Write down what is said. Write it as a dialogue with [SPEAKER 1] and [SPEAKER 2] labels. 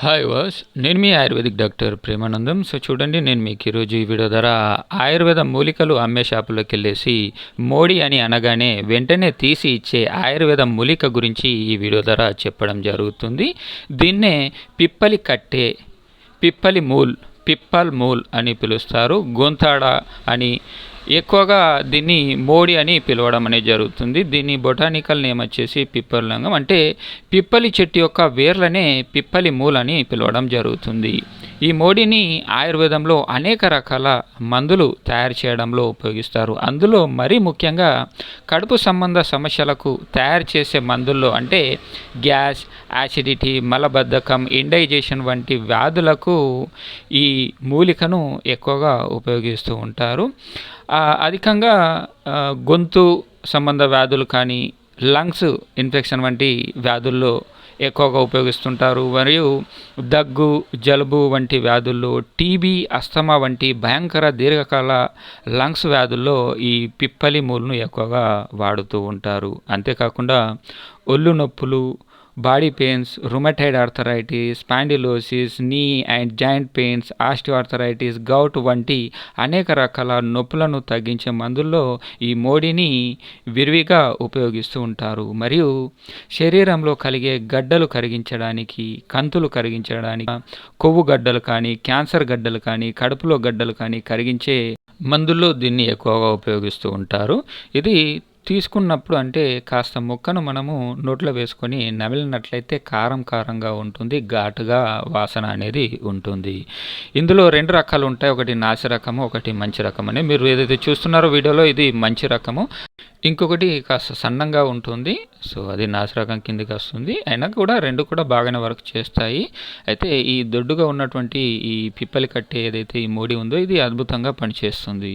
[SPEAKER 1] Hi వాస్ నేను మీ ఆయుర్వేదిక్ డాక్టర్ ప్రేమానందం. సో చూడండి నేను మీకు ఈరోజు ఈ వీడియో ద్వారా ఆయుర్వేద మూలికలు అమ్మే షాపులోకి వెళ్ళేసి మోడీ అని అనగానే వెంటనే తీసి ఇచ్చే ఆయుర్వేద మూలిక గురించి ఈ వీడియో ద్వారా చెప్పడం జరుగుతుంది. దీన్నే పిప్పలి కట్టే పిప్పలి మూల్ పిప్పల్ మూల్ అని పిలుస్తారు. గొంతాడ అని ఎక్కువగా దీన్ని మోడి అని పిలవడం అనేది జరుగుతుంది. దీన్ని బొటానికల్ నేమ్ వచ్చేసి పిప్పర్లంగం అంటే పిప్పలి చెట్టు యొక్క వేర్లనే పిప్పలి మూలని అని పిలవడం జరుగుతుంది. ఈ మోడిని ఆయుర్వేదంలో అనేక రకాల మందులు తయారు చేయడంలో ఉపయోగిస్తారు. అందులో మరీ ముఖ్యంగా కడుపు సంబంధ సమస్యలకు తయారు చేసే మందుల్లో అంటే గ్యాస్ యాసిడిటీ మలబద్ధకం ఇండైజేషన్ వంటి వ్యాధులకు ఈ మూలికను ఎక్కువగా ఉపయోగిస్తూ ఉంటారు. అధికంగా గొంతు సంబంధ వ్యాధులు కానీ లంగ్స్ ఇన్ఫెక్షన్ వంటి వ్యాధుల్లో ఎక్కువగా ఉపయోగిస్తుంటారు. మరియు దగ్గు జలుబు వంటి వ్యాధుల్లో టీబీ అస్తమా వంటి భయంకర దీర్ఘకాల లంగ్స్ వ్యాధుల్లో ఈ పిప్పలి మూలును ఎక్కువగా వాడుతూ ఉంటారు. అంతేకాకుండా ఒళ్ళు నొప్పులు body pains rheumatoid arthritis spondylosis నీ and joint pains osteoarthritis gout వంటి అనేక రకాల నొప్పులను తగ్గించే మందుల్లో ఈ మోడీని విరివిగా ఉపయోగిస్తూ ఉంటారు. మరియు శరీరంలో కలిగే గడ్డలు కరిగించడానికి కంతులు కరిగించడానికి కొవ్వు గడ్డలు కానీ క్యాన్సర్ గడ్డలు కానీ కడుపులో గడ్డలు కానీ కరిగించే మందుల్లో దీన్ని ఎక్కువగా ఉపయోగిస్తూ ఉంటారు. ఇది తీసుకున్నప్పుడు అంటే కాస్త ముక్కను మనము నోట్లో వేసుకొని నమిలినట్లయితే కారం కారంగా ఉంటుంది ఘాటుగా వాసన అనేది ఉంటుంది. ఇందులో రెండు రకాలు ఉంటాయి. ఒకటి నాసి రకము ఒకటి మంచి రకం అని. మీరు ఏదైతే చూస్తున్నారో వీడియోలో ఇది మంచి రకము. ఇంకొకటి కాస్త సన్నంగా ఉంటుంది. సో అది నాసి రకం కిందికి వస్తుంది. అయినా కూడా రెండు కూడా బాగానే వర్క్ చేస్తాయి. అయితే ఈ దొడ్డుగా ఉన్నటువంటి ఈ పిప్పలి కట్టే ఏదైతే ఈ మోడీ ఉందో ఇది అద్భుతంగా పనిచేస్తుంది.